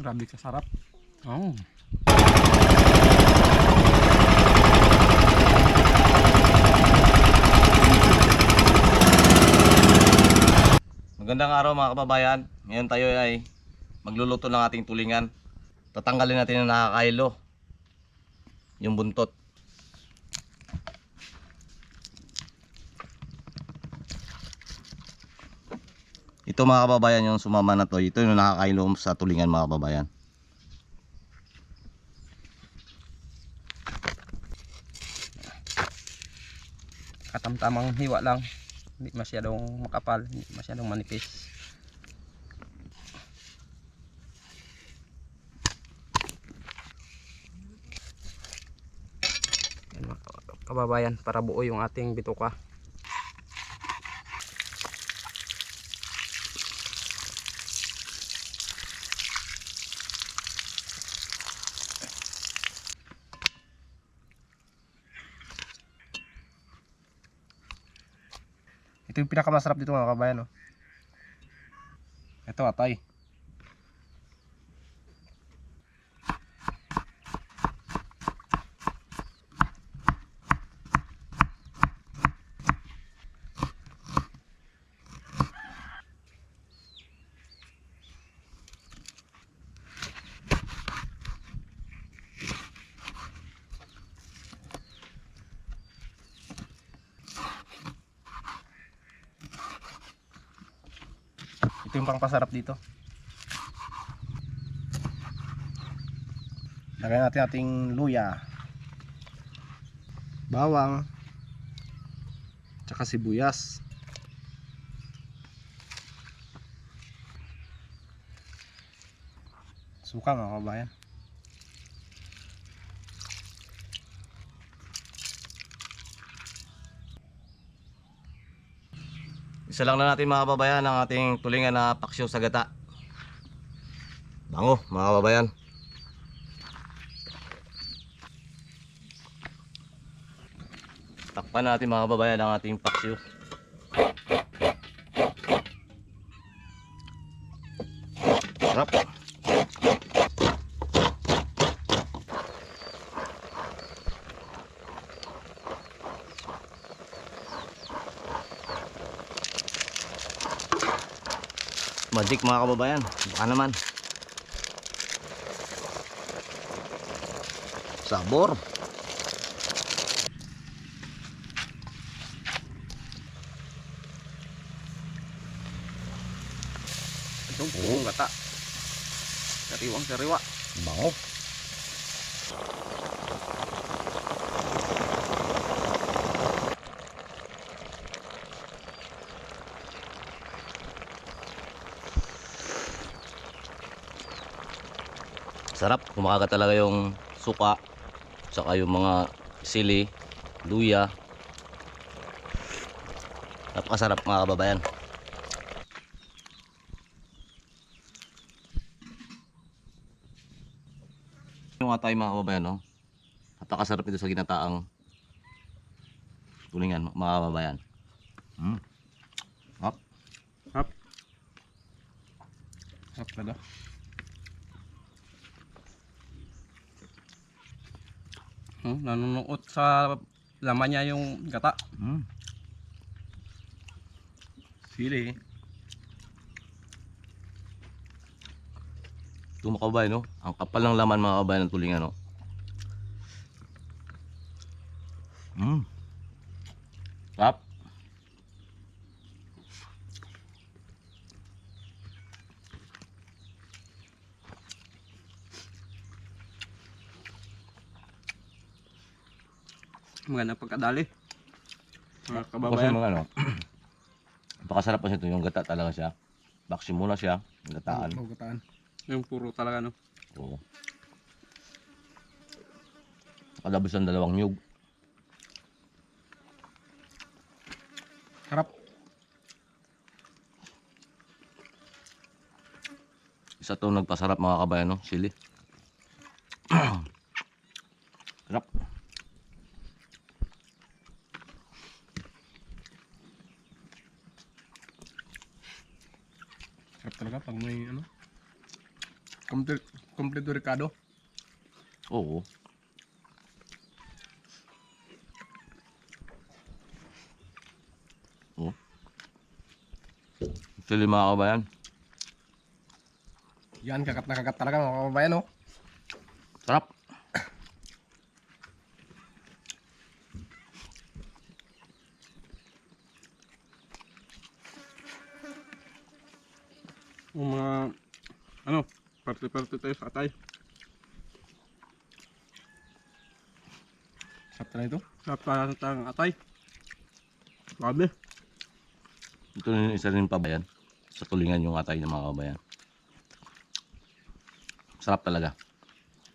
Grabe kasarap. Oh. Magandang araw mga kababayan. Ngayon tayo ay magluluto ng ating tulingan. Tatanggalin natin yung nakakailo. Yung buntot. Ito mga kababayan yung sumama na to. Ito yung nakakailo sa tulingan mga kababayan. Katamtamang hiwa lang. Hindi masyadong makapal, hindi masyadong manipis. Kababayan, para buo yung ating bituka. Ito yung pinakamasarap dito mga kabayan. Oh. Ito atay. Ito yung pangpasarap dito. Lagyan natin ating luya. Bawang. Tsaka sibuyas. Suka mga kabayan. Isa lang na natin mga kababayan ang ating tulingan na paksyo sa gata. Bango mga kababayan. Takpan natin mga kababayan ang ating paksyo. Magic mga kababayan. Baka naman. Sabor. Ito buong gata. Sariwang sariwa. Bango. Sarap. Kumakaga talaga yung suka. Saka yung mga sili, luya. Napakasarap mga kababayan. Yung atay mga kababayan, no? Napakasarap ito sa ginataang tulingan mga kababayan. Mm. Hop. Hap. Hap talaga. Hmm, nanunuot sa laman niya yung gata. Mm. Sili. Ito mga kababayan, no? Ang kapal ng laman mga kababayan ng tulingan, no? Mm. Sarap. Maganda pagkadali. Mga Kasi kababayan. mga ano, napakasarap kasi ito. Yung gata talaga siya. Baksi muna siya. Yung gataan. Oh, gataan. Yung puro talaga no. Oo. Nakalabas ang dalawang nyug. Harap. Isa to nagpasarap mga kabayan, no? Sili. Sarap talaga pag may ano. Complete, complete Ricardo. Oo. Oo. Actually mga kabayan, Yan, kakat na kakat talaga mga kababayan, oh. sarap. Yung mga, ano, parte-parte tayo sa atay. Sarap na ito. Sa parang atay. Grabe. Ito rin isa rin pabayan. Sa tulingan yung atay ng mga kabayan. Sarap talaga.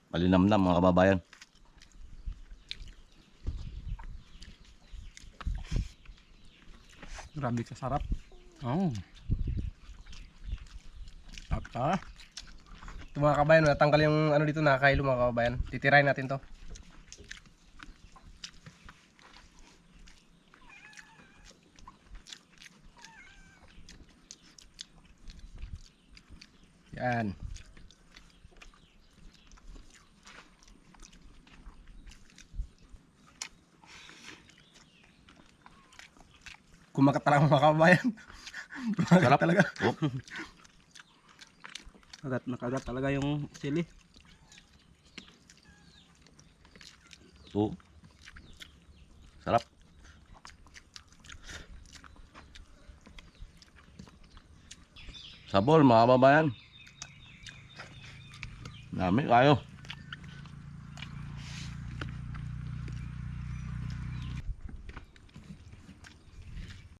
Malinamnam mga kababayan. Grabe ka sarap. Oh. Pa. Ito mga kabayan, natanggal yung ano dito, nakakailo mga kababayan. Titirahin natin to. Yan. Kumakat talaga mga kababayan. Kumakat talaga. Oh, Kagat na kagat talaga yung sili. oo. Sarap. Sabol mga kababayan. Dami kayo.